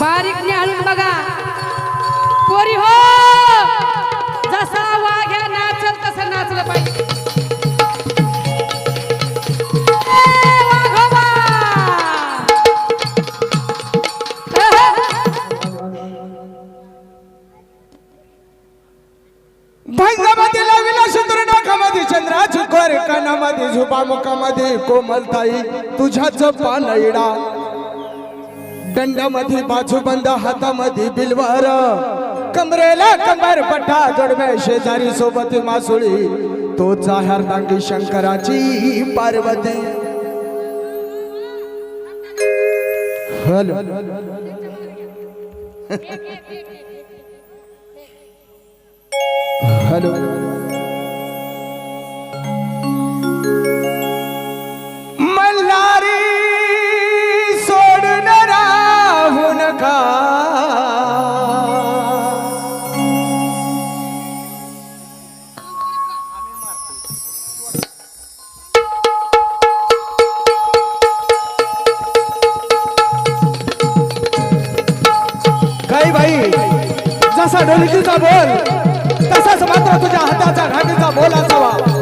बारीक न्याळून बघा. कोरी हो! जसा वाघ्या नाचल तसं नाचलं पाहिजे. ए, वाघोबा! भंगामध्ये लाविला सुंदर नाकामध्ये चंद्राची कर कानामध्ये झोपा मुखामध्ये कोमलताई तुझ्याच पानईडा दंडामध्ये बाजूबंद हातामध्ये बिलवार. कमरेला कंबर पट्टा जोडवे शेजारी सोबत मासुळी. तोच हरदांगी शंकराची पार्वती. हॅलो. हॅलो. काही बाई जसा ढोलकीचा बोल तसाच मात्र तुझ्या हाताचा घाटीचा बोल असावा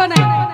हा,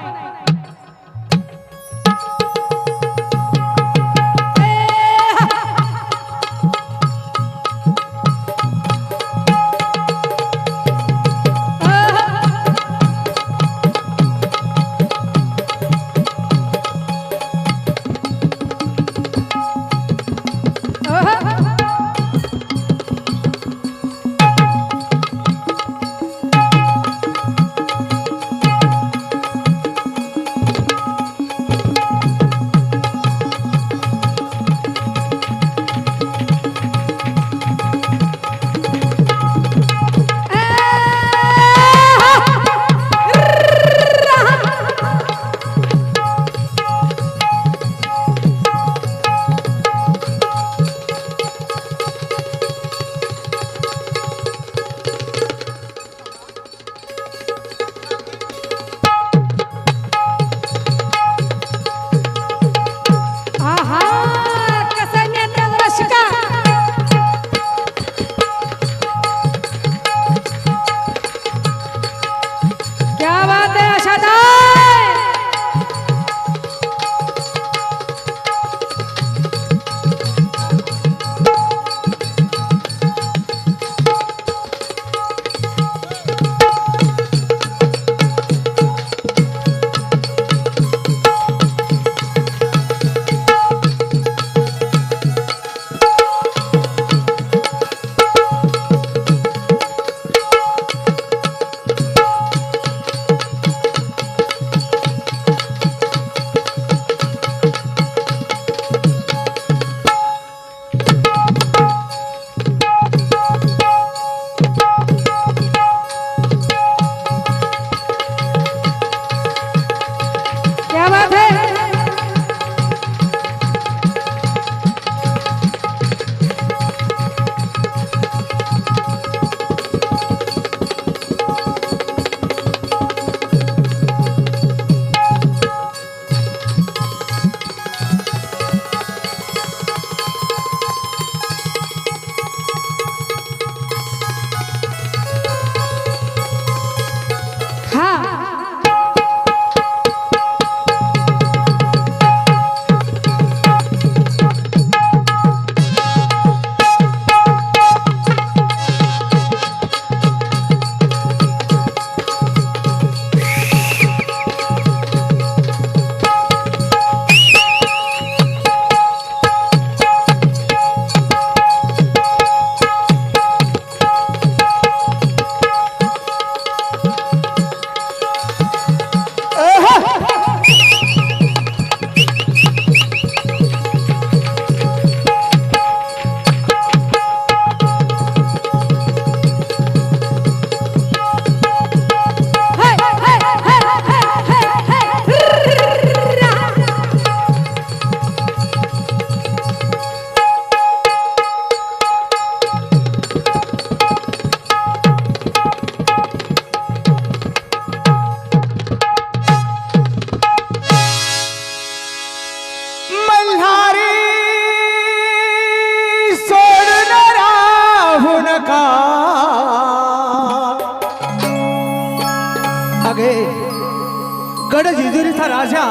गड जेजुरीचा राजा।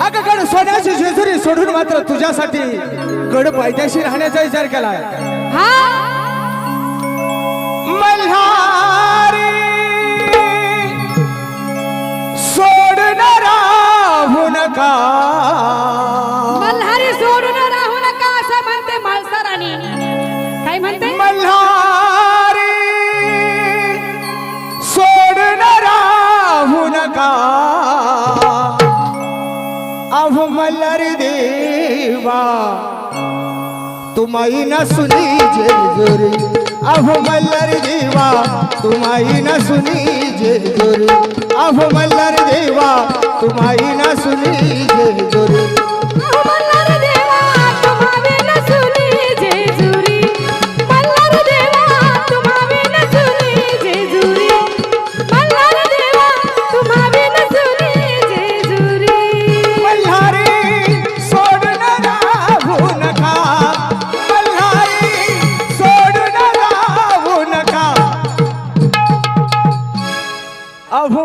अगं गड सोन्याची जेजुरी सोडून मात्र तुझ्यासाठी गड पायथ्याशी राहण्याचा विचार केलाय. हा? मल्हारी सोडून राहू नका. देवा तुम्हाही न सुनी जेजुरी अहो मल्लर देवा तुम्हाही न सुनी जेजुरी अहो मल्लर देवा तुम्हाही न सुनी जे जोरी.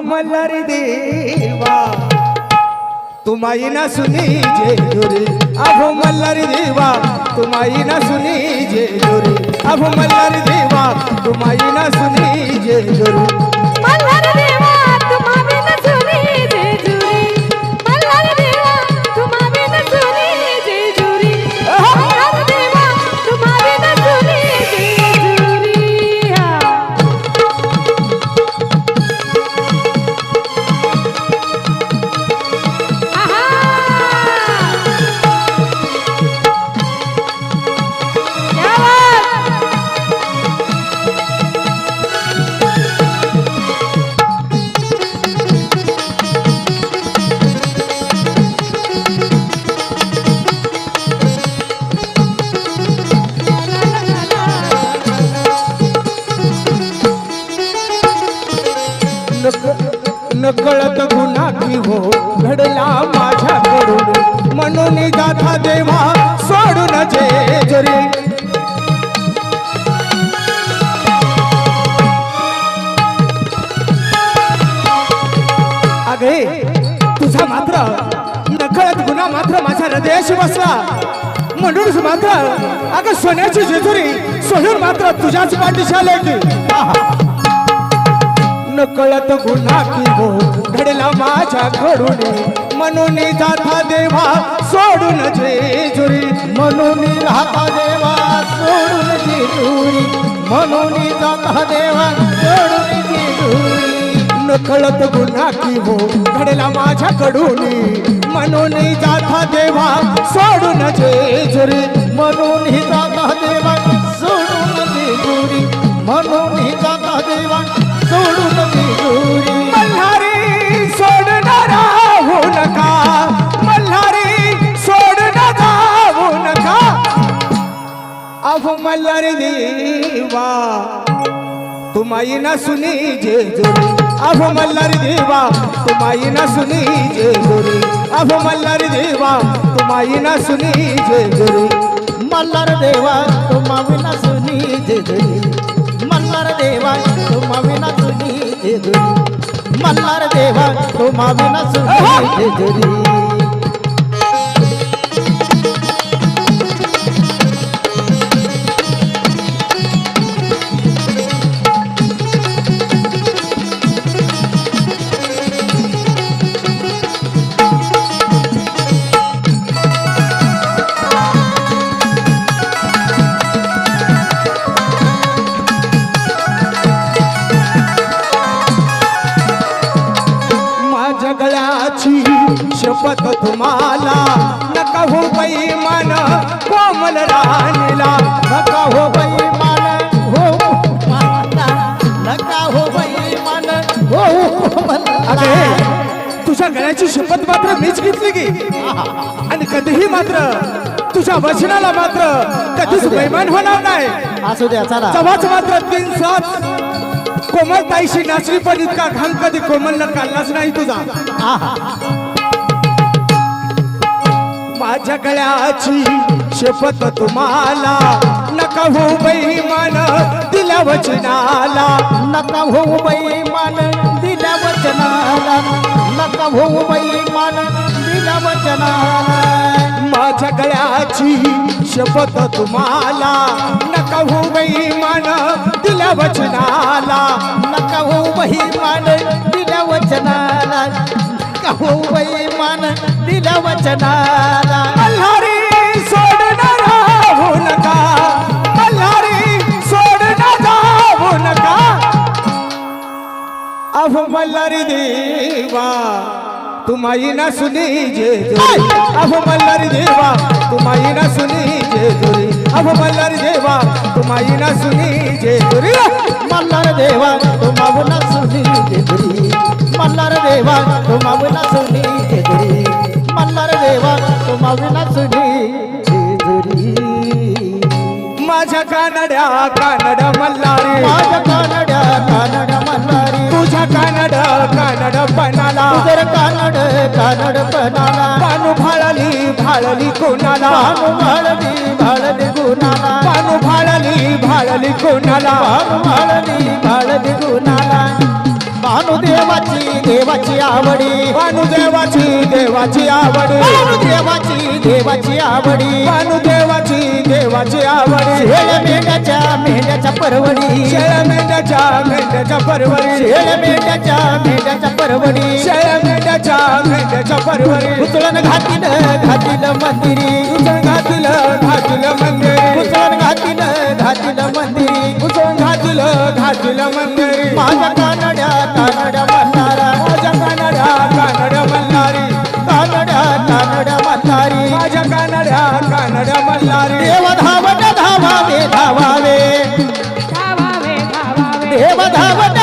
मल्लारि मल्हारी देवा तुम्हाही ना सुनी जेजुरी अहो मल्हारी देवा तुम्हाही ना सुनी जे जेजुरी अहो मल्हारी देवा तुम्हाही ना सुनी जेजुरी मल्हार देवा गुन्हा मात्र नकळत गुन्हा मात्र माझ्या हृदयाशी बसला. म्हणूनच मात्र अगं सोन्याची जेजुरी सोडून मात्र तुझ्याच पाठीशी आले की नकळत गुन्हा की हो घडला माझ्या घडून म्हणून जाता देवा सोडून जेजुरी म्हणून राहता देवा सोडून जेजुरी म्हणून जाता देवा सोडून जेजुरी. नकळत गुन्हा की हो? घडला माझ्याकडून. म्हणून जाता देवा सोडून जेजुरी म्हणून जाता देवा सोडून जेजुरी म्हणून जाता देवा सोडून तुम्हाही ना सुनी जे जोरी. अब मल्लर देवा तुम्हाही ना सुनी जे जोरी. अब मल्लर देवा तुम्हाही ना सुनी जे जोरी. मल्लर देवा तुम्हा ना सुनी जे जोरी. मल्लर देवा तुम्हा ना सुनी जे जोरी. मल्लर देवा तुम्हा ना सुनी जे जोरी. शपथ तुम्हाला नका हो बाई मन कोमल राणीला. नका हो बाई मान हो नका हो बाई मान हो अगे तुझ्या गळ्याची शपथ मात्र मीच घेतली की. आणि कधीही मात्र तुझ्या वचनाला मात्र कधीच बैमान होणार नाही. असू द्या चला. जवाच मात्र तीन सात. कोमल ताईशी नाचली पण इतका घाम कधी कोमलनं काढलाच नाही तुझा. माझ्या गळ्याची शपथ तुम्हाला. नका हो बैमान दिल्या वचनाला. नका हो बाई मान दिल्या वचनाला. नका हो बाई मान दिल्या वचनाला. माझ्या गळ्याची शपथ तुम्हाला. नका हो बाई मान दिल्या वचनाला. नका हो बाई मान दिल्या वचनाला. बाई मान दिल्या वचनाला मल्हारी सोडणार राहू नका मल्हारी सोडणार जाऊ नका अहो मल्हारी देवा तुम्हाही ना सुनी जे जोरी। अहो मल्हारी देवा तुम्हाही ना सुनी जे जोरी। अहो मल्हारी देवा तुम्हाही ना सुनी जे जोरी। मल्हार देवा तो मावना सुनी जेजुरी मल्हार देवा तो मावना सुनी जेजुरी मल्हार देवा तो मावना सुनी जेजुरी माझ्या कानड्या कानड मल्हारी. माझ्या कानड्या कानड मल्हारी. तुझ्या कानड कानड पणाला. तुझर कानड कानड पणाला. पानू भाळली भाळली कोणाला. भानु भाळली भाळली गुणाला. पानू भाळली भाळली कोणाला. भानु भाळली भाळली भानु देवाची देवाची आवडी. पानू देवाची देवाची आवडी. देवाची देवाची आवडी. पानू देवाची देवाची आवडी. शेळ मेंढ्याच्या मेंढ्याच्या परवडी. शेळ मेंढ्याच्या मेंढ्याच्या परवरी शेळ मेंढ्याच्या मेंढ्याच्या परवडी. शेळ मेंढ्याच्या मेंढ्याच्या परवरी उचलन घातील घातील मंदिरी. उचल घातील घातील मंदिरी. उचलन देव धावट धावावे धावावे. देव धावट